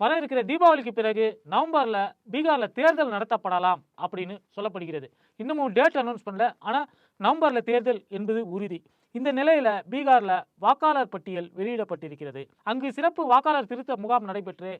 வர இருக்கிற தீபாவளிக்கு பிறகு நவம்பரில் பீகாரில் தேர்தல் நடத்தப்படலாம் அப்படின்னு சொல்லப்படுகிறது. இன்னமும் டேட் அனௌன்ஸ் பண்ணல. ஆனால் நவம்பரில் தேர்தல் என்பது உறுதி. இந்த நிலையில் பீகாரில் வாக்காளர் பட்டியல் வெளியிடப்பட்டிருக்கிறது. அங்கு சிறப்பு வாக்காளர் திருத்த முகாம் நடைபெற்று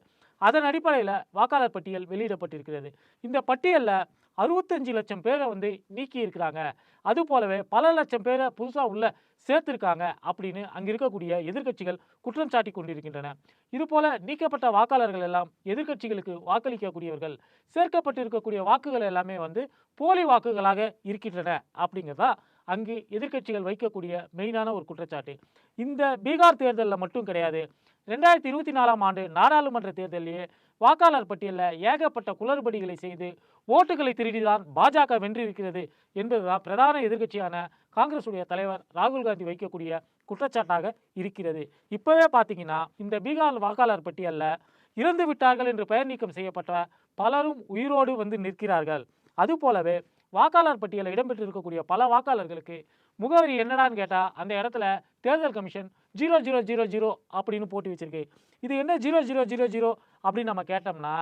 அதன் அடிப்படையில் வாக்காளர் பட்டியல் வெளியிடப்பட்டிருக்கிறது. இந்த பட்டியலில் அறுபத்தஞ்சு லட்சம் பேரை வந்து நீக்கி இருக்கிறாங்க அது போலவே பல லட்சம் பேரை புதுசாக உள்ள சேர்த்திருக்காங்க அப்படின்னு அங்கே இருக்கக்கூடிய எதிர்க்கட்சிகள் குற்றம் சாட்டி கொண்டிருக்கின்றன. இதுபோல் நீக்கப்பட்ட வாக்காளர்கள் எல்லாம் எதிர்க்கட்சிகளுக்கு வாக்களிக்கக்கூடியவர்கள். சேர்க்கப்பட்டிருக்கக்கூடிய வாக்குகள் எல்லாமே வந்து போலி வாக்குகளாக இருக்கின்றன அப்படிங்கிறதா அங்கு எதிர்க்கட்சிகள் வைக்கக்கூடிய மெயினான ஒரு குற்றச்சாட்டு. இந்த பீகார் தேர்தலில் மட்டும் கிடையாது. ரெண்டாயிரத்தி இருபத்தி நாலாம் ஆண்டு நாடாளுமன்ற தேர்தலிலேயே வாக்காளர் பட்டியலில் ஏகப்பட்ட குளறுபடிகளை செய்து ஓட்டுகளை திருடிதான் பாஜக வென்றிருக்கிறது என்பதுதான் பிரதான எதிர்க்கட்சியான காங்கிரசுடைய தலைவர் ராகுல் காந்தி வைக்கக்கூடிய குற்றச்சாட்டாக இருக்கிறது. இப்போவே பார்த்தீங்கன்னா இந்த பீகார் வாக்காளர் பட்டியலில் இறந்து விட்டார்கள் என்று பெயர் நீக்கம் செய்யப்பட்ட பலரும் உயிரோடு வந்து நிற்கிறார்கள். அதுபோலவே வாக்காளர் பட்டியலில் இடம்பெற்றிருக்கக்கூடிய பல வாக்காளர்களுக்கு முகவரி என்னடான்னு கேட்டால் அந்த இடத்துல தேர்தல் commission zero zero zero zero அப்படின்னு போட்டு வச்சிருக்கு. இது என்ன ஜீரோ ஜீரோ ஜீரோ ஜீரோ அப்படின்னு நம்ம கேட்டோம்னா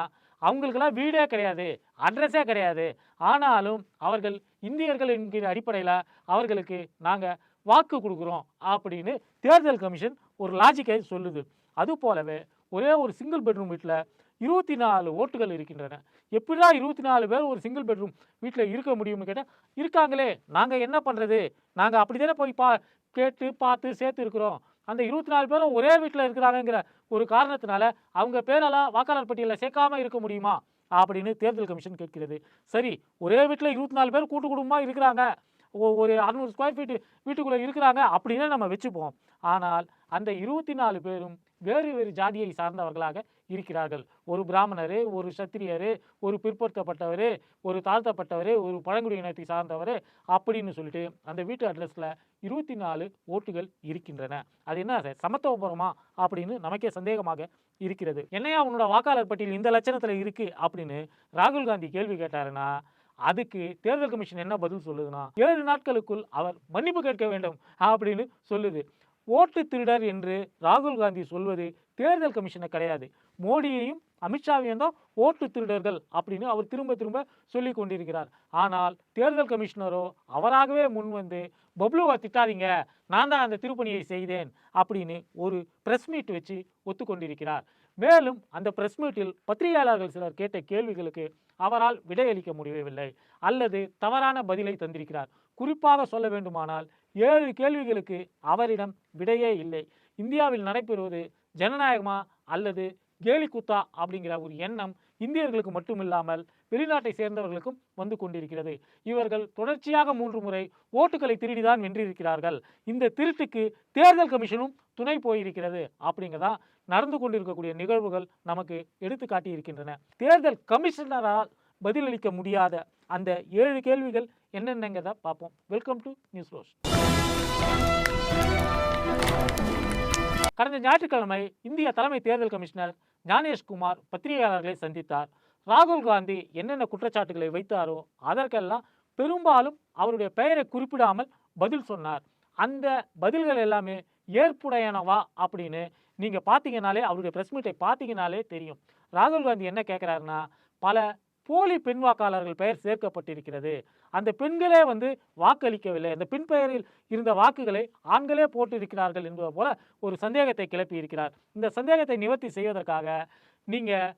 அவங்களுக்கெல்லாம் வீடே கிடையாது அட்ரஸே கிடையாது. ஆனாலும் அவர்கள் இந்தியர்கள் என்கிற அடிப்படையில் அவர்களுக்கு நாங்கள் வாக்கு கொடுக்குறோம் அப்படின்னு தேர்தல் கமிஷன் ஒரு லாஜிக்கை சொல்லுது. அது போலவே ஒரே ஒரு சிங்கிள் பெட்ரூம் வீட்டில் இருபத்தி நாலு ஓட்டுகள் இருக்கின்றன. எப்படிடா இருபத்தி நாலு பேர் ஒரு சிங்கிள் பெட்ரூம் வீட்டில் இருக்க முடியும்னு கேட்டால் இருக்காங்களே நாங்கள் என்ன பண்ணுறது நாங்கள் அப்படி தானே போய் பா கேட்டு பார்த்து சேர்த்து இருக்கிறோம். அந்த இருபத்தி நாலு பேரும் ஒரே வீட்டில் இருக்கிறாங்கங்கிற ஒரு காரணத்தினால அவங்க பேரெல்லாம் வாக்காளர் பட்டியலில் சேர்க்காமல் இருக்க முடியுமா? அப்படின்னு தேர்தல் கமிஷன் கேட்கிறது. சரி ஒரே வீட்டில் இருபத்தி நாலு பேர் கூட்டு குடும்பமாக இருக்கிறாங்க. ஒ- ஒரு அறுநூறு ஸ்கொயர் ஃபீட் வீட்டுக்குள்ளே இருக்கிறாங்க அப்படின்னு நம்ம வச்சுப்போம். ஆனால் அந்த இருபத்தி நாலு பேரும் வேறு வேறு ஜாதியை சார்ந்தவர்களாக இருக்கிறார்கள். ஒரு பிராமணர் ஒரு சத்திரியர் ஒரு பிற்படுத்தப்பட்டவர் ஒரு தாழ்த்தப்பட்டவர் ஒரு பழங்குடியினத்தை சார்ந்தவர் அப்படின்னு சொல்லிட்டு அந்த வீட்டு அட்ரஸில் இருபத்தி நாலு ஓட்டுகள் இருக்கின்றன. அது என்ன? சமத்துவபுரமா? அப்படின்னு நமக்கே சந்தேகமாக இருக்கிறது. என்னையா உன்னோட வாக்காளர் பட்டியல் இந்த லட்சணத்தில் இருக்குது அப்படின்னு ராகுல் காந்தி கேள்வி கேட்டாருன்னா அதுக்கு தேர்தல் கமிஷன் என்ன பதில் சொல்லுதுன்னா ஏழு நாட்களுக்குள் அவர் மன்னிப்பு கேட்க வேண்டும் அப்படின்னு சொல்லுது. ஓட்டு திருடர் என்று ராகுல் காந்தி சொல்வது தேர்தல் கமிஷனை கிடையாது. மோடியையும் அமித்ஷாவையும் தான் ஓட்டு திருடர்கள் அப்படின்னு அவர் திரும்ப திரும்ப சொல்லி கொண்டிருக்கிறார். ஆனால் தேர்தல் கமிஷனரோ அவராகவே முன் வந்து பப்ளுவை திட்டாதீங்க. நான் தான் அந்த திருப்பணியை செய்தேன் அப்படின்னு ஒரு பிரஸ் மீட் வச்சு ஒத்துக்கொண்டிருக்கிறார். மேலும் அந்த பிரஸ் மீட்டில் பத்திரிகையாளர்கள் சிலர் கேட்ட கேள்விகளுக்கு அவரால் விடையளிக்க முடியவில்லை. அல்லது தவறான பதிலை தந்திருக்கிறார். குறிப்பாக சொல்ல வேண்டுமானால் ஏழு கேள்விகளுக்கு அவரிடம் விடையே இல்லை. இந்தியாவில் நடைபெறுவது ஜனநாயகமா அல்லது கேலி குத்தா அப்படிங்கிற ஒரு எண்ணம் இந்தியர்களுக்கு மட்டுமில்லாமல் வெளிநாட்டை சேர்ந்தவர்களுக்கும் வந்து கொண்டிருக்கிறது. இவர்கள் தொடர்ச்சியாக மூன்று முறை ஓட்டுகளை திருடிதான் வென்றிருக்கிறார்கள். இந்த திருட்டுக்கு தேர்தல் கமிஷனும் துணை போயிருக்கிறது அப்படிங்கிறதா நடந்து கொண்டிருக்கக்கூடிய நிகழ்வுகள் நமக்கு எடுத்து காட்டியிருக்கின்றன. தேர்தல் கமிஷனரால் பதிலளிக்க முடியாத அந்த ஏழு கேள்விகள் என்னென்னங்கிறத பார்ப்போம். வெல்கம் டு நியூஸ் ரோஸ் கடந்த ஞாயிற்றுக்கிழமை இந்திய தலைமை தேர்தல் கமிஷனர் ஞானேஷ்குமார் பத்திரிகையாளர்களை சந்தித்தார். ராகுல் காந்தி என்னென்ன குற்றச்சாட்டுகளை வைத்தாரோ அதற்கெல்லாம் பெரும்பாலும் அவருடைய பெயரை குறிப்பிடாமல் பதில் சொன்னார். அந்த பதில்கள் எல்லாமே ஏற்புடையனவா அப்படின்னு நீங்கள் பார்த்தீங்கனாலே அவருடைய ப்ரெஸ் மீட்டை பார்த்தீங்கனாலே தெரியும். ராகுல் காந்தி என்ன கேட்குறாருன்னா பல போலி பெண் வாக்காளர்கள் பெயர் சேர்க்கப்பட்டிருக்கிறது. அந்த பெண்களே வந்து வாக்களிக்கவில்லை. அந்த பெண் பெயரில் இருந்த வாக்குகளை ஆண்களே போட்டிருக்கிறார்கள் என்பது போல ஒரு சந்தேகத்தை கிளப்பி இருக்கிறார் இந்த சந்தேகத்தை நிவர்த்தி செய்வதற்காக நீங்கள்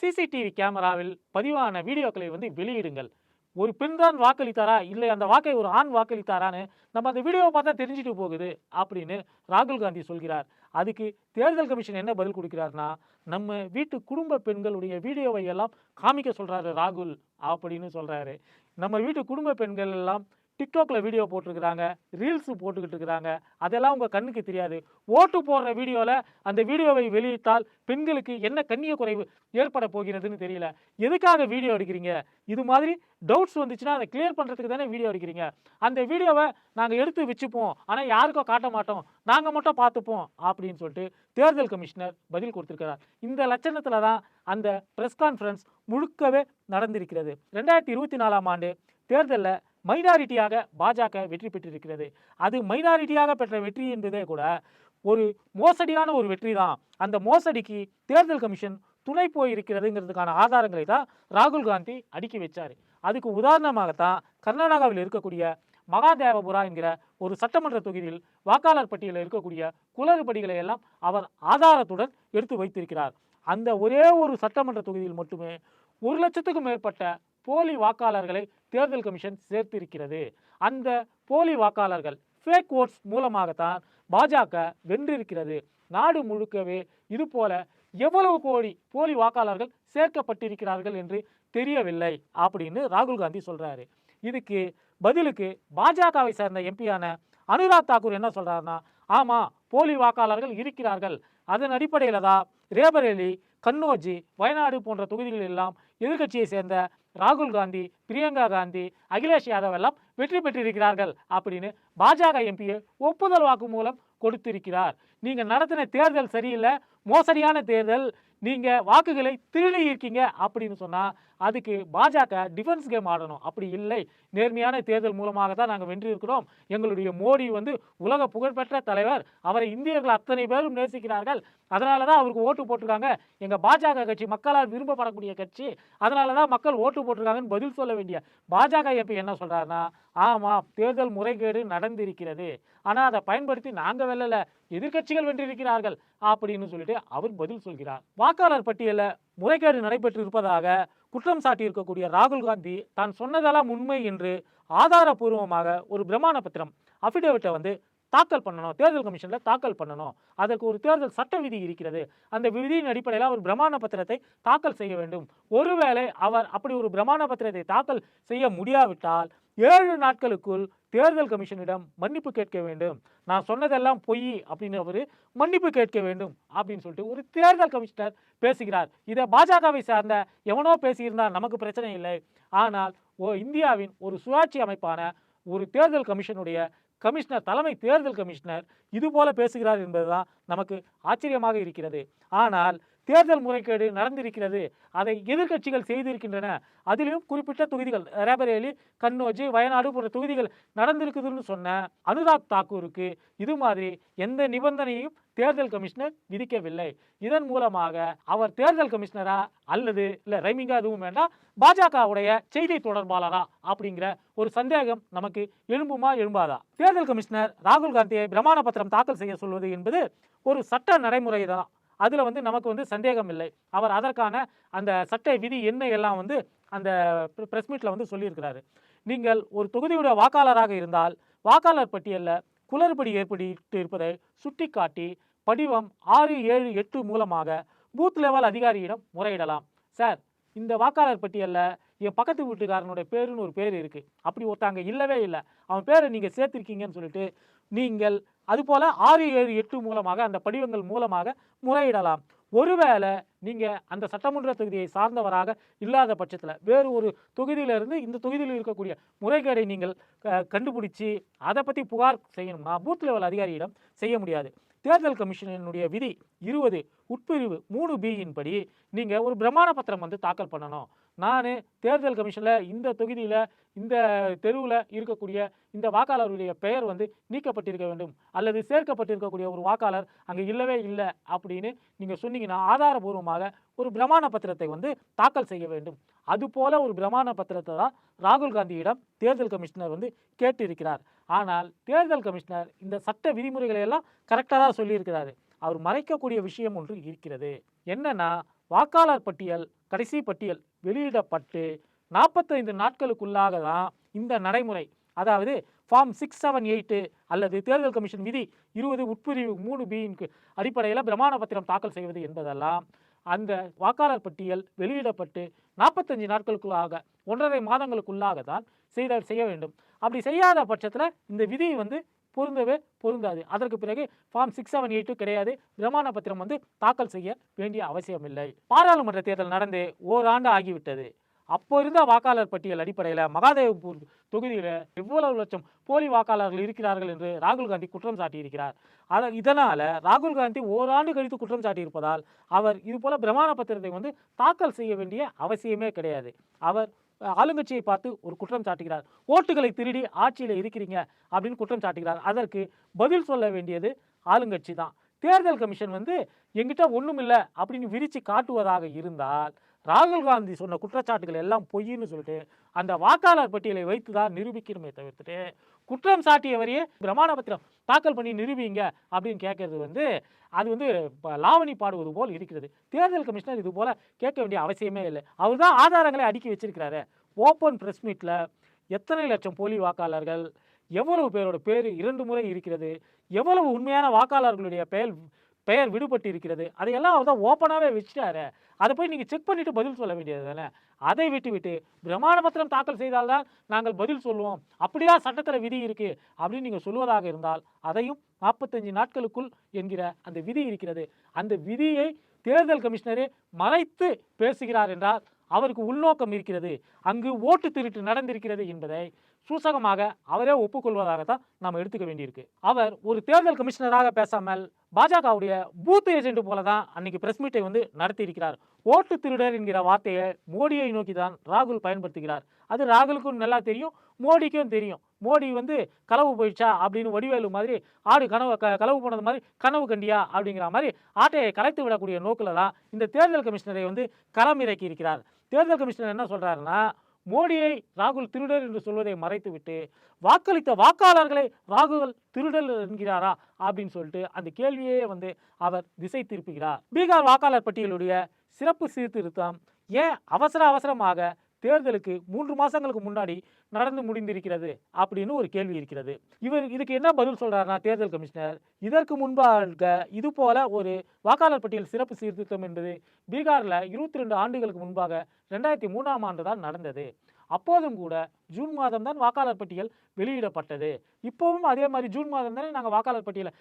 சிசிடிவி கேமராவில் பதிவான வீடியோக்களை வந்து வெளியிடுங்கள். ஒரு பெண் தான் வாக்களித்தாரா? இல்லை அந்த வாக்கை ஒரு ஆண் வாக்களித்தாரான்னு நம்ம அந்த வீடியோவை பார்த்தா தெரிஞ்சுட்டு போகுது அப்படின்னு ராகுல் காந்தி சொல்கிறார். அதுக்கு தேர்தல் கமிஷன் என்ன பதில் கொடுக்கிறார்னா நம்ம வீட்டு குடும்ப பெண்களுடைய வீடியோவை எல்லாம் காமிக்க சொல்கிறாரு ராகுல் அப்படின்னு சொல்கிறாரு நம்ம வீட்டு குடும்ப பெண்கள் எல்லாம் டிக்டாக்ல வீடியோ போட்டிருக்கிறாங்க ரீல்ஸ் போட்டுக்கிட்டு இருக்கிறாங்க அதெல்லாம் உங்க கண்ணுக்கு தெரியாது. ஓட்டு போடுற வீடியோவில் அந்த வீடியோவை வெளியிட்டால் பெண்களுக்கு என்ன கண்ணிய குறைவு ஏற்பட போகிறதுன்னு தெரியல. எதுக்காக வீடியோ எடுக்கிறீங்க? இது மாதிரி டவுட்ஸ் வந்துச்சுன்னா அதை கிளியர் பண்ணுறதுக்கு தானே வீடியோ எடுக்கிறீங்க. அந்த வீடியோவை நாங்கள் எடுத்து வச்சுப்போம். ஆனால் யாருக்கும் காட்ட மாட்டோம். நாங்கள் மட்டும் பார்த்துப்போம் அப்படின்னு சொல்லிட்டு தேர்தல் கமிஷனர் பதில் கொடுத்திருக்கிறார். இந்த லட்சணத்தில் தான் அந்த ப்ரெஸ் கான்ஃபரன்ஸ் முழுக்கவே நடந்திருக்கிறது. ரெண்டாயிரத்தி இருபத்தி நாலாம் ஆண்டு தேர்தலில் மைனாரிட்டியாக பாஜக வெற்றி பெற்றிருக்கிறது. அது மைனாரிட்டியாக பெற்ற வெற்றி என்பதே கூட ஒரு மோசடியான ஒரு வெற்றி தான். அந்த மோசடிக்கு தேர்தல் கமிஷன் துணை போயிருக்கிறதுங்கிறதுக்கான ஆதாரங்களை தான் ராகுல் காந்தி அடுக்கி வச்சார். அதுக்கு உதாரணமாகத்தான் கர்நாடகாவில் இருக்கக்கூடிய மகாதேவபுரா என்கிற ஒரு சட்டமன்ற தொகுதியில் வாக்காளர் பட்டியலில் இருக்கக்கூடிய குளறுபடிகளை எல்லாம் அவர் ஆதாரத்துடன் எடுத்து வைத்திருக்கிறார். அந்த ஒரே ஒரு சட்டமன்ற தொகுதியில் மட்டுமே ஒரு லட்சத்துக்கும் மேற்பட்ட போலி வாக்காளர்களை தேர்தல் கமிஷன் சேர்த்திருக்கிறது. அந்த போலி வாக்காளர்கள் ஃபேக் ஓட்ஸ் மூலமாகத்தான் பாஜக வென்றிருக்கிறது. நாடு முழுக்கவே இது போல எவ்வளவு கோடி போலி வாக்காளர்கள் சேர்க்கப்பட்டிருக்கிறார்கள் என்று தெரியவில்லை அப்படின்னு ராகுல் காந்தி சொல்கிறாரு இதுக்கு பதிலுக்கு பாஜகவை சேர்ந்த எம்பியான அனுராக் தாக்கூர் என்ன சொல்கிறாருன்னா ஆமாம் போலி வாக்காளர்கள் இருக்கிறார்கள். அதன் அடிப்படையில் தான் ரேபரேலி கண்ணோஜி வயநாடு போன்ற தொகுதிகளில் எல்லாம் எதிர்க்கட்சியை சேர்ந்த ராகுல் காந்தி பிரியங்கா காந்தி அகிலேஷ் யாதவ் எல்லாம் வெற்றி பெற்றிருக்கிறார்கள் அப்படின்னு பாஜக எம்பியை ஒப்புதல் வாக்கு மூலம் கொடுத்திருக்கிறார். நீங்கள் நடத்தின தேர்தல் சரியில்லை மோசடியான தேர்தல் நீங்கள் வாக்குகளை திருடி இருக்கீங்க அப்படின்னு சொன்னால் அதுக்கு பாஜக டிஃபென்ஸ் கேம் ஆடணும். அப்படி இல்லை. நேர்மையான தேர்தல் மூலமாக தான் நாங்கள் வென்றிருக்கிறோம். எங்களுடைய மோடி வந்து உலக புகழ்பெற்ற தலைவர். அவரை இந்தியர்கள் அத்தனை பேரும் நேசிக்கிறார்கள். அதனால தான் அவருக்கு ஓட்டு போட்டிருக்காங்க. எங்கள் பாஜக கட்சி மக்களால் விரும்பப்படக்கூடிய கட்சி. அதனால தான் மக்கள் ஓட்டு போட்டிருக்காங்கன்னு பதில் சொல்ல வேண்டிய பாஜக எப்போ என்ன சொல்கிறாருன்னா ஆமாம் தேர்தல் முறைகேடு நடந்திருக்கிறது. ஆனால் அதை பயன்படுத்தி நாங்கள் வெல்லல எதிர்க்கட்சிகள் வென்றிருக்கிறார்கள் அப்படின்னு சொல்லிட்டு அவர் பதில் சொல்கிறார். வாக்காளர் பட்டியலில் முறைகேடு நடைபெற்று இருப்பதாக குற்றம் சாட்டி இருக்கக்கூடிய ராகுல் காந்தி தான் சொன்னதெல்லாம் உண்மை என்று ஆதாரபூர்வமாக ஒரு பிரமாண பத்திரம் அஃபிடேவிட்டை வந்து தாக்கல் பண்ணணும். தேர்தல் கமிஷனில் தாக்கல் பண்ணணும். அதற்கு ஒரு தேர்தல் சட்ட விதி இருக்கிறது. அந்த விதியின் அடிப்படையில் அவர் பிரமாண பத்திரத்தை தாக்கல் செய்ய வேண்டும். ஒருவேளை அவர் அப்படி ஒரு பிரமாண பத்திரத்தை தாக்கல் செய்ய முடியாவிட்டால் ஏழு நாட்களுக்குள் தேர்தல் கமிஷனிடம் மன்னிப்பு கேட்க வேண்டும். நான் சொன்னதெல்லாம் பொய் அப்படின்னு அவர் மன்னிப்பு கேட்க வேண்டும் அப்படின்னு சொல்லிட்டு ஒரு தேர்தல் கமிஷனர் பேசுகிறார். இதை பாஜகவை சார்ந்த எவனோ பேசியிருந்தால் நமக்கு பிரச்சனை இல்லை. ஆனால் ஓ இந்தியாவின் ஒரு சுயாட்சி அமைப்பான ஒரு தேர்தல் கமிஷனுடைய கமிஷனர் தலைமை தேர்தல் கமிஷனர் இது போல பேசுகிறார் என்பதுதான் நமக்கு ஆச்சரியமாக இருக்கிறது. ஆனால் தேர்தல் முறைகேடு நடந்திருக்கிறது. அதை எதிர்க்கட்சிகள் செய்திருக்கின்றன. அதிலும் குறிப்பிட்ட தொகுதிகள் ரேபரேலி கண்ணோஜி வயநாடு போன்ற தொகுதிகள் நடந்திருக்குதுன்னு சொன்ன அனுராக் தாக்கூருக்கு இது மாதிரி எந்த நிபந்தனையும் தேர்தல் கமிஷனர் விதிக்கவில்லை. இதன் மூலமாக அவர் தேர்தல் கமிஷனரா அல்லது இல்ல ரைமிங்கா எதுவும் வேண்டாம் பாஜகவுடைய செய்தி தொடர்பாளரா அப்படிங்கிற ஒரு சந்தேகம் நமக்கு எழும்புமா எழும்பாதா? தேர்தல் கமிஷனர் ராகுல் காந்தியை பிரமாண பத்திரம் தாக்கல் செய்ய சொல்வது என்பது ஒரு சட்ட நடைமுறை தான் அதில் வந்து நமக்கு வந்து சந்தேகம் இல்லை. அவர் அதற்கான அந்த சட்ட விதி என்ன எல்லாம் வந்து அந்த ப்ரெஸ் மீட்டில் வந்து சொல்லியிருக்கிறாரு. நீங்கள் ஒரு தொகுதியுடைய வாக்காளராக இருந்தால் வாக்காளர் பட்டியலில் குளறுபடி ஏற்பட்டு இருப்பதை சுட்டிக்காட்டி படிவம் ஆறு ஏழு எட்டு மூலமாக பூத் லெவல் அதிகாரியிடம் முறையிடலாம். சார் இந்த வாக்காளர் பட்டியலில் என் பக்கத்து வீட்டுக்காரனுடைய பேருன்னு ஒரு பேர் இருக்குது அப்படி ஒருத்தாங்க இல்லவே இல்லை. அவன் பேரை நீங்கள் சேர்த்திருக்கீங்கன்னு சொல்லிட்டு நீங்கள் அதுபோல் ஆறு ஏழு எட்டு மூலமாக அந்த படிவங்கள் மூலமாக முறையிடலாம். ஒருவேளை நீங்கள் அந்த சட்டமன்ற தொகுதியை சார்ந்தவராக இல்லாத பட்சத்தில் வேறு ஒரு தொகுதியிலிருந்து இந்த தொகுதியில் இருக்கக்கூடிய முறைகேடை நீங்கள் க- கண்டுபிடிச்சி அதை பற்றி புகார் செய்யணும்னா பூத் லெவல் அதிகாரியிடம் செய்ய முடியாது. தேர்தல் கமிஷனினுடைய விதி இருபது உட்பிரிவு மூணு பியின் படி நீங்கள் ஒரு பிரமாண பத்திரம் வந்து தாக்கல் பண்ணணும். நான் தேர்தல் கமிஷனில் இந்த தொகுதியில் இந்த தெருவில் இருக்கக்கூடிய இந்த வாக்காளருடைய பெயர் வந்து நீக்கப்பட்டிருக்க வேண்டும். அல்லது சேர்க்கப்பட்டிருக்கக்கூடிய ஒரு வாக்காளர் அங்கே இல்லவே இல்லை அப்படின்னு நீங்கள் சொன்னீங்கன்னா ஆதாரபூர்வமாக ஒரு பிரமாண பத்திரத்தை வந்து தாக்கல் செய்ய வேண்டும். அதுபோல ஒரு பிரமாண பத்திரத்தை தான் ராகுல் காந்தியிடம் தேர்தல் கமிஷனர் வந்து கேட்டிருக்கிறார். ஆனால் தேர்தல் கமிஷனர் இந்த சட்ட விதிமுறைகளை எல்லாம் கரெக்டாக தான் சொல்லியிருக்கிறாரு. அவர் மறைக்கக்கூடிய விஷயம் ஒன்று இருக்கிறது. என்னன்னா வாக்காளர் பட்டியல் கடைசி பட்டியல் வெளியிடப்பட்டு நாற்பத்தைந்து நாட்களுக்குள்ளாக தான் இந்த நடைமுறை. அதாவது ஃபார்ம் சிக்ஸ் செவன் எயிட்டு அல்லது தேர்தல் கமிஷன் விதி இருபது உட்பிரிவு மூணு பியின் அடிப்படையில் பிரமாண பத்திரம் தாக்கல் செய்வது என்பதெல்லாம் அந்த வாக்காளர் பட்டியல் வெளியிடப்பட்டு நாற்பத்தஞ்சு நாட்களுக்குள்ளாக ஒன்றரை மாதங்களுக்குள்ளாக தான் செய்த செய்ய வேண்டும். அப்படி செய்யாத பட்சத்தில் இந்த விதி வந்து பொருந்தவே பொருந்தாது. அதற்கு பிறகு ஃபார்ம் சிக்ஸ் செவன் எயிட்டு கிடையாது. பிரமாண பத்திரம் வந்து தாக்கல் செய்ய வேண்டிய அவசியமில்லை. பாராளுமன்ற தேர்தல் நடந்து ஓராண்டு ஆகிவிட்டது. அப்போ இருந்த வாக்காளர் பட்டியல் அடிப்படையில் மகாதேவ்பூர் தொகுதியில் எவ்வளவு லட்சம் போலி வாக்காளர்கள் இருக்கிறார்கள் என்று ராகுல் காந்தி குற்றம் சாட்டியிருக்கிறார். அத இதனால் ராகுல் காந்தி ஓராண்டு கழித்து குற்றம் சாட்டியிருப்பதால் அவர் இதுபோல பிரமாண பத்திரத்தை வந்து தாக்கல் செய்ய வேண்டிய அவசியமே கிடையாது. அவர் ஆளுங்கட்சியை பார்த்து ஒரு குற்றம் சாட்டுகிறார். ஓட்டுகளை திருடி ஆட்சியில் இருக்கிறீங்க அப்படின்னு குற்றம் சாட்டுகிறார். அதற்கு பதில் சொல்ல வேண்டியது ஆளுங்கட்சி தான். தேர்தல் கமிஷன் வந்து எங்கிட்ட ஒன்றும் இல்லை அப்படின்னு விரித்து காட்டுவதாக இருந்தால் ராகுல் காந்தி சொன்ன குற்றச்சாட்டுகள் எல்லாம் பொய்ன்னு சொல்லிட்டு அந்த வாக்காளர் பட்டியலை வைத்து தான் நிரூபிக்கணுமே தவிர்த்துட்டு குற்றம் சாட்டியவரையே பிரமாண பத்திரம் தாக்கல் பண்ணி நிரூபிங்க அப்படின்னு கேட்கறது வந்து அது வந்து ப- லாவணி பாடுவது போல் இருக்கிறது. தேர்தல் கமிஷனர் இது போல் கேட்க வேண்டிய அவசியமே இல்லை. அவர் தான் ஆதாரங்களை அடுக்கி வச்சிருக்கிறாரு. ஓப்பன் பிரஸ் மீட்டில் எத்தனை லட்சம் போலி வாக்காளர்கள் எவ்வளவு பேரோட பேர் இரண்டு முறை இருக்கிறது எவ்வளவு உண்மையான வாக்காளர்களுடைய பெயர் பெயர் விடுபட்டு இருக்கிறது அதையெல்லாம் அவர் தான் ஓப்பனாகவே வச்சுட்டாரு. அதை போய் நீங்கள் செக் பண்ணிவிட்டு பதில் சொல்ல வேண்டியது தானே? அதை விட்டு விட்டு பிரமாண பத்திரம் தாக்கல் செய்தால்தான் நாங்கள் பதில் சொல்லுவோம். அப்படியா சட்டத்தில் விதி இருக்குது அப்படின்னு நீங்கள் சொல்வதாக இருந்தால் அதையும் நாற்பத்தஞ்சு நாட்களுக்குள் என்கிற அந்த விதி இருக்கிறது. அந்த விதியை தேர்தல் கமிஷனரே மறைத்து பேசுகிறார் என்றால் அவருக்கு உள்நோக்கம் இருக்கிறது. அங்கு ஓட்டு திருட்டு நடந்திருக்கிறது என்பதை சூசகமாக அவரே ஒப்புக்கொள்வதாகத்தான் நாம் எடுத்துக்க வேண்டியிருக்கு. அவர் ஒரு தேர்தல் கமிஷனராக பேசாமல் பாஜகவுடைய பூத் ஏஜென்ட் போல தான் அன்னைக்கு பிரஸ் மீட்டை வந்து நடத்தியிருக்கிறார். ஓட்டு திருடர் என்கிற வார்த்தையை மோடியை நோக்கி தான் ராகுல் பயன்படுத்துகிறார். அது ராகுலுக்கும் நல்லா தெரியும் மோடிக்கும் தெரியும். மோடி வந்து களவு போயிடுச்சா அப்படின்னு வடிவேலு மாதிரி ஆடு கனவு க களவு போனது மாதிரி கனவு கண்டியா அப்படிங்கிற மாதிரி ஆட்டையை கலைத்து விடக்கூடிய நோக்கில் தான் இந்த தேர்தல் கமிஷனரை வந்து களம் இறக்கி இருக்கிறார் தேர்தல் கமிஷனர் என்ன சொல்கிறாருன்னா மோடியை ராகுல் திருடர் என்று சொல்வதை மறைத்துவிட்டு வாக்களித்த வாக்காளர்களை ராகுல் திருடர் என்கிறாரா அப்படின்னு சொல்லிட்டு அந்த கேள்வியே வந்து அவர் திசை திருப்புகிறார். பீகார் வாக்காளர் பட்டியலுடைய சிறப்பு சீர்திருத்தம் ஏன் அவசர அவசரமாக தேர்தலுக்கு மூன்று மாசங்களுக்கு முன்னாடி நடந்து முடிந்திருக்கிறது அப்படின்னு ஒரு கேள்வி இருக்கிறது. இவர் இதுக்கு என்ன பதில் சொல்றாருன்னா தேர்தல் கமிஷனர் இதற்கு முன்பாக இது போல ஒரு வாக்காளர் பட்டியல் சிறப்பு சீர்திருத்தம் என்பது பீகாரில் இருபத்தி ரெண்டு ஆண்டுகளுக்கு முன்பாக ரெண்டாயிரத்தி மூணாம் ஆண்டு தான் நடந்தது. அப்போதும் கூட ஜூன் மாதம் தான் வாக்காளர் பட்டியல் வெளியிடப்பட்டது. இப்போவும் அதே மாதிரி ஜூன் மாதம் தானே நாங்கள் வாக்காளர் பட்டியலை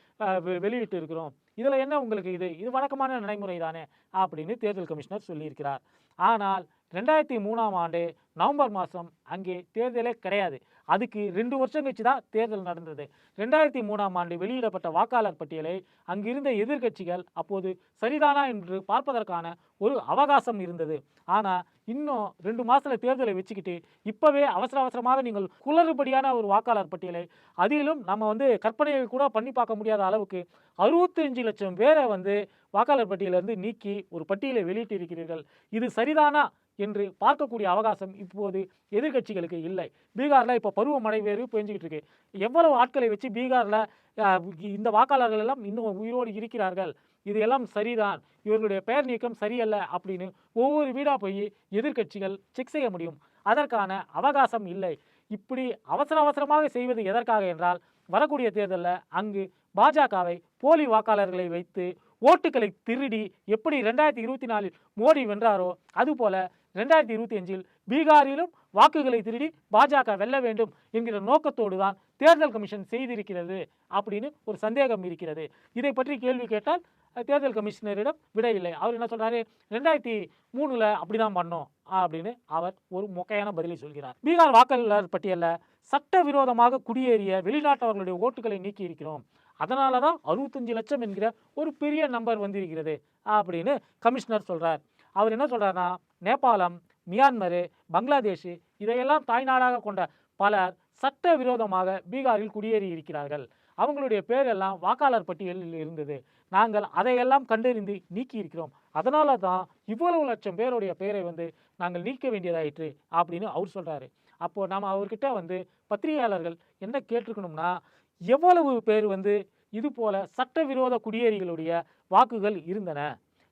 வெளியிட்டு இருக்கிறோம். இதில் என்ன உங்களுக்கு இது? இது வழக்கமான நடைமுறை தானே? அப்படின்னு தேர்தல் கமிஷனர் சொல்லியிருக்கிறார். ஆனால் ரெண்டாயிரத்தி மூணாம் ஆண்டு நவம்பர் மாதம் அங்கே தேர்தலே கிடையாது. அதுக்கு ரெண்டு வருஷம் கழிச்சு தான் தேர்தல் நடந்தது. ரெண்டாயிரத்தி மூணாம் ஆண்டு வெளியிடப்பட்ட வாக்காளர் பட்டியலை அங்கிருந்த எதிர்க்கட்சிகள் அப்போது சரிதானா என்று பார்ப்பதற்கான ஒரு அவகாசம் இருந்தது. ஆனால் இன்னும் ரெண்டு மாதத்தில் தேர்தலை வச்சுக்கிட்டு இப்போவே அவசர அவசரமாக நீங்கள் குளறுபடியான ஒரு வாக்காளர் பட்டியலை அதிலும் நம்ம வந்து கற்பனையை கூட பண்ணி பார்க்க முடியாத அளவுக்கு அறுபத்தஞ்சு லட்சம் பேரை வந்து வாக்காளர் பட்டியலிருந்து நீக்கி ஒரு பட்டியலை வெளியிட்டு இருக்கிறீர்கள் இது சரிதானா? என்று பார்க்கக்கூடிய அவகாசம் இப்போது எதிர்க்கட்சிகளுக்கு இல்லை. பீகாரில் இப்போ பருவமழை வேறு பெஞ்சிக்கிட்டு இருக்கு. எவ்வளவு ஆட்களை வச்சு பீகாரில் இந்த வாக்காளர்கள் எல்லாம் இன்னும் உயிரோடு இருக்கிறார்கள். இது எல்லாம் சரிதான். இவர்களுடைய பெயர் நீக்கம் சரியல்ல அப்படின்னு ஒவ்வொரு வீடாக போய் எதிர்க்கட்சிகள் செக் செய்ய முடியும். அதற்கான அவகாசம் இல்லை. இப்படி அவசர அவசரமாக செய்வது எதற்காக என்றால் வரக்கூடிய தேர்தலில் அங்கு பாஜகவை போலி வாக்காளர்களை வைத்து ஓட்டுகளை திருடி எப்படி ரெண்டாயிரத்தி இருபத்தி நாலில் மோடி வென்றாரோ அதுபோல ரெண்டாயிரத்தி இருபத்தி அஞ்சில் பீகாரிலும் வாக்குகளை திருடி பாஜக வெல்ல வேண்டும் என்கிற நோக்கத்தோடு தான் தேர்தல் கமிஷன் செய்திருக்கிறது அப்படின்னு ஒரு சந்தேகம் இருக்கிறது. இதை பற்றி கேள்வி கேட்டால் தேர்தல் கமிஷனரிடம் விடையில்லை. அவர் என்ன சொல்றாரு? ரெண்டாயிரத்தி மூணுல அப்படிதான் பண்ணோம் அப்படின்னு அவர் ஒரு மொக்கையான பதிலை சொல்கிறார். பீகார் வாக்காளர் பட்டியலில் சட்டவிரோதமாக குடியேறிய வெளிநாட்டவர்களுடைய ஓட்டுகளை நீக்கி இருக்கிறோம். அதனால தான் அறுபத்தஞ்சு லட்சம் என்கிற ஒரு பெரிய நம்பர் வந்திருக்கிறது அப்படின்னு கமிஷனர் சொல்றார். அவர் என்ன சொல்கிறாருன்னா நேபாளம் மியான்மரு பங்களாதேஷ் இதையெல்லாம் தாய்நாடாக கொண்ட பலர் சட்ட விரோதமாக பீகாரில் குடியேறி இருக்கிறார்கள். அவங்களுடைய பேரெல்லாம் வாக்காளர் பட்டியலில் இருந்தது. நாங்கள் அதையெல்லாம் கண்டறிந்து நீக்கி இருக்கிறோம். அதனால தான் இவ்வளவு லட்சம் பேருடைய பெயரை வந்து நாங்கள் நீக்க வேண்டியதாயிற்று அப்படின்னு அவர் சொல்கிறாரு அப்போது நாம் அவர்கிட்ட வந்து பத்திரிகையாளர்கள் என்ன கேட்டிருக்கணும்னா எவ்வளவு பேர் வந்து இது போல சட்டவிரோத குடியேறிகளுடைய வாக்குகள் இருந்தன?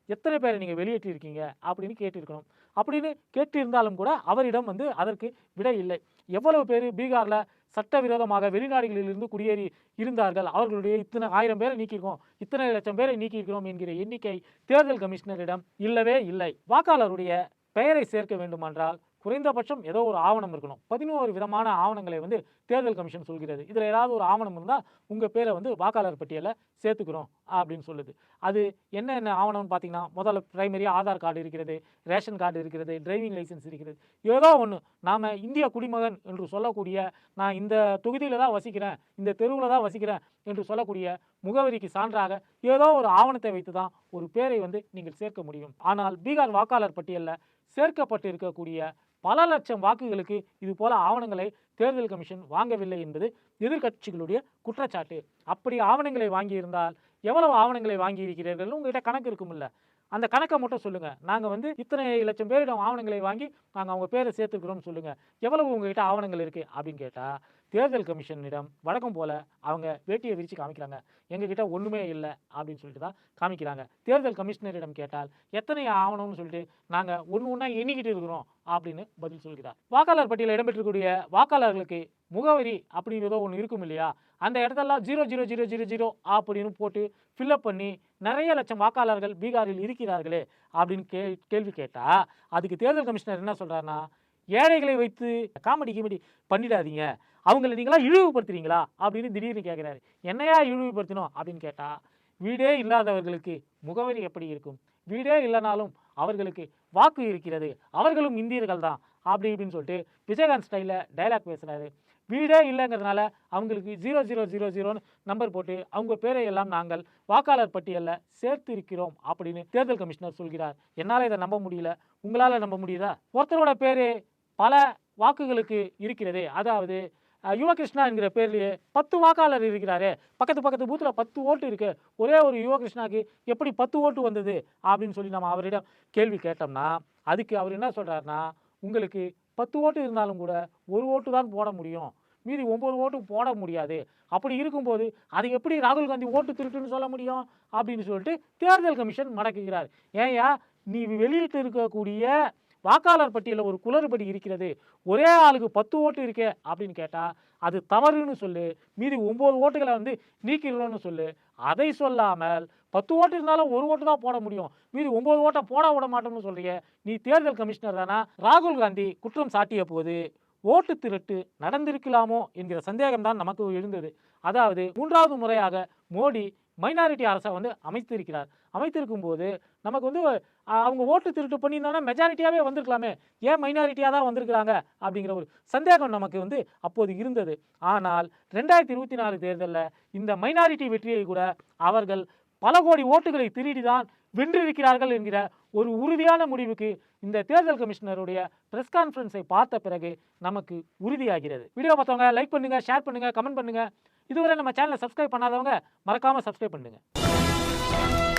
எத்தனை பேரை நீங்கள் வெளியேற்றிருக்கீங்க அப்படின்னு கேட்டிருக்கணும். அப்படின்னு கேட்டிருந்தாலும் கூட அவரிடம் வந்து அதற்கு விடை இல்லை. எவ்வளவு பேர் பீகாரில் சட்டவிரோதமாக வெளிநாடுகளிலிருந்து குடியேறி இருந்தார்கள்? அவர்களுடைய இத்தனை ஆயிரம் பேரை நீக்கியிருக்கோம் இத்தனை லட்சம் பேரை நீக்கியிருக்கிறோம் என்கிற எண்ணிக்கை தேர்தல் கமிஷனரிடம் இல்லவே இல்லை. வாக்காளருடைய பெயரை சேர்க்க வேண்டுமென்றால் குறைந்தபட்சம் ஏதோ ஒரு ஆவணம் இருக்கணும். பதினோரு விதமான ஆவணங்களை வந்து தேர்தல் கமிஷன் சொல்கிறது. இதில் ஏதாவது ஒரு ஆவணம் இருந்தால் உங்கள் பேரை வந்து வாக்காளர் பட்டியலில் சேர்த்துக்கிறோம். அப்படின்னு சொல்லுது. அது என்னென்ன ஆவணம்னு பார்த்தீங்கன்னா முதல்ல பிரைமரி ஆதார் கார்டு இருக்கிறது ரேஷன் கார்டு இருக்கிறது டிரைவிங் லைசன்ஸ் இருக்கிறது. ஏதோ ஒன்று நாம் இந்திய குடிமகன் என்று சொல்லக்கூடிய நான் இந்த தொகுதியில் தான் வசிக்கிறேன் இந்த தெருவில் தான் வசிக்கிறேன் என்று சொல்லக்கூடிய முகவரிக்கு சான்றாக ஏதோ ஒரு ஆவணத்தை வைத்து தான் ஒரு பேரை வந்து நீங்கள் சேர்க்க முடியும். ஆனால் பீகார் வாக்காளர் பட்டியலில் சேர்க்கப்பட்டு இருக்கக்கூடிய பல லட்சம் வாக்குகளுக்கு இது போல ஆவணங்களை தேர்தல் கமிஷன் வாங்கவில்லை என்பது எதிர்க்கட்சிகளுடைய குற்றச்சாட்டு. அப்படி ஆவணங்களை வாங்கியிருந்தால் எவ்வளவு ஆவணங்களை வாங்கி இருக்கிறீர்கள் உங்ககிட்ட கணக்கு இருக்கும்ல அந்த கணக்கை மட்டும் சொல்லுங்கள் நாங்கள் வந்து இத்தனை லட்சம் பேரிடம் ஆவணங்களை வாங்கி நாங்கள் அவங்க பேரை சேர்த்துக்கிறோம்னு சொல்லுங்கள் எவ்வளவு உங்ககிட்ட ஆவணங்கள் இருக்குது அப்படின்னு கேட்டால் தேர்தல் கமிஷனிடம் வழக்கம் போல அவங்க வேட்டியை விரிச்சு காமிக்கிறாங்க. எங்ககிட்ட ஒன்றுமே இல்லை அப்படின்னு சொல்லிட்டு தான் காமிக்கிறாங்க. தேர்தல் கமிஷனரிடம் கேட்டால் எத்தனை ஆவணம்னு சொல்லிட்டு நாங்கள் ஒன்று ஒன்றா எண்ணிக்கிட்டு இருக்கிறோம் அப்படின்னு பதில் சொல்கிறார் வாக்காளர் பட்டியலில் இடம்பெற்றக்கூடிய வாக்காளர்களுக்கு முகவரி அப்படிங்கிறதோ ஒன்று இருக்கும் இல்லையா? அந்த இடத்தெல்லாம் zero zero zero zero zero அப்படின்னு போட்டு ஃபில்அப் பண்ணி நிறைய லட்சம் வாக்காளர்கள் பீகாரில் இருக்கிறார்களே அப்படின்னு கே கேள்வி கேட்டால் அதுக்கு தேர்தல் கமிஷனர் என்ன சொல்கிறாருன்னா ஏழைகளை வைத்து காமெடி கிமெடி பண்ணிடாதீங்க. அவங்கள நீங்களா இழிவுபடுத்துறீங்களா? அப்படின்னு திடீர்னு கேட்குறாரு என்னையா இழிவுபடுத்தணும்? அப்படின்னு கேட்டால் வீடே இல்லாதவர்களுக்கு முகவரி எப்படி இருக்கும்? வீடே இல்லைனாலும் அவர்களுக்கு வாக்கு இருக்கிறது. அவர்களும் இந்தியர்கள் தான். அப்படி இப்படின்னு சொல்லிட்டு விஜயகாந்த் ஸ்டைலில் டைலாக் பேசுகிறாரு வீடே இல்லைங்கிறதுனால அவங்களுக்கு ஜீரோ ஜீரோ ஜீரோ ஜீரோன்னு நம்பர் போட்டு அவங்க பேரை எல்லாம் நாங்கள் வாக்காளர் பட்டியலில் சேர்த்து இருக்கிறோம் அப்படின்னு தேர்தல் கமிஷனர் சொல்கிறார். என்னால் இதை நம்ப முடியல. உங்களால் நம்ப முடியுதா? ஒருத்தரோட பேர் பல வாக்குகளுக்கு இருக்கிறது. அதாவது யுவகிருஷ்ணா என்கிற பேர்லேயே பத்து வாக்காளர் இருக்கிறாரு. பக்கத்து பக்கத்து பூத்தில் பத்து ஓட்டு இருக்குது ஒரே ஒரு யுவகிருஷ்ணாக்கு எப்படி பத்து ஓட்டு வந்தது? அப்படின்னு சொல்லி நம்ம அவரிடம் கேள்வி கேட்டோம்னா அதுக்கு அவர் என்ன சொல்கிறாருன்னா உங்களுக்கு பத்து ஓட்டு இருந்தாலும் கூட ஒரு ஓட்டு தான் போட முடியும். மீதி ஒம்பது ஓட்டு போட முடியாது. அப்படி இருக்கும்போது அது எப்படி ராகுல் காந்தி ஓட்டு திருட்டுன்னு சொல்ல முடியும்? அப்படின்னு சொல்லிட்டு தேர்தல் கமிஷன் மடக்குகிறார். ஏன்யா நீ வெளியிட்டு இருக்கக்கூடிய வாக்காளர் பட்டியலில் ஒரு குளறுபடி இருக்கிறது. ஒரே ஆளுக்கு பத்து ஓட்டு இருக்கே அப்படின்னு கேட்டால் அது தவறுன்னு சொல்லு. மீதி ஒம்பது ஓட்டுகளை வந்து நீக்கிறோன்னு சொல்லு. அதை சொல்லாமல் பத்து ஓட்டு இருந்தாலும் ஒரு ஓட்டு தான் போட முடியும். மீதி ஒம்பது ஓட்டை போட விட மாட்டோம்னு சொல்கிறீங்க நீ தேர்தல் கமிஷனர் தானா? ராகுல் காந்தி குற்றம் சாட்டிய போது ஓட்டு திருட்டு நடந்திருக்கலாமோ என்கிற சந்தேகம் தான் நமக்கு எழுந்தது. அதாவது மூன்றாவது முறையாக மோடி மைனாரிட்டி அரசை வந்து அமைத்திருக்கிறார். அமைத்திருக்கும் போது நமக்கு வந்து அவங்க ஓட்டு திருட்டு பண்ணியிருந்தாங்கன்னா மெஜாரிட்டியாகவே வந்திருக்கலாமே. ஏன் மைனாரிட்டியாக தான் வந்திருக்கிறாங்க? அப்படிங்கிற ஒரு சந்தேகம் நமக்கு வந்து அப்போது இருந்தது. ஆனால் ரெண்டாயிரத்தி இருபத்தி நாலு தேர்தலில் இந்த மைனாரிட்டி வெற்றியை கூட அவர்கள் பல கோடி ஓட்டுகளை திருடி தான் வென்றிருக்கிறார்கள் என்கிற ஒரு உறுதியான முடிவுக்கு இந்த தேர்தல் கமிஷனருடைய பிரஸ் கான்ஃபரன்ஸை பார்த்த பிறகு நமக்கு உறுதியாகிறது. வீடியோ பார்த்தவங்க லைக் பண்ணுங்கள் ஷேர் பண்ணுங்கள் கமெண்ட் பண்ணுங்கள் இதுவரை நம்ம சேனலை சப்ஸ்கிரைப் பண்ணாதவங்க மறக்காம சப்ஸ்கிரைப் பண்ணுங்கள்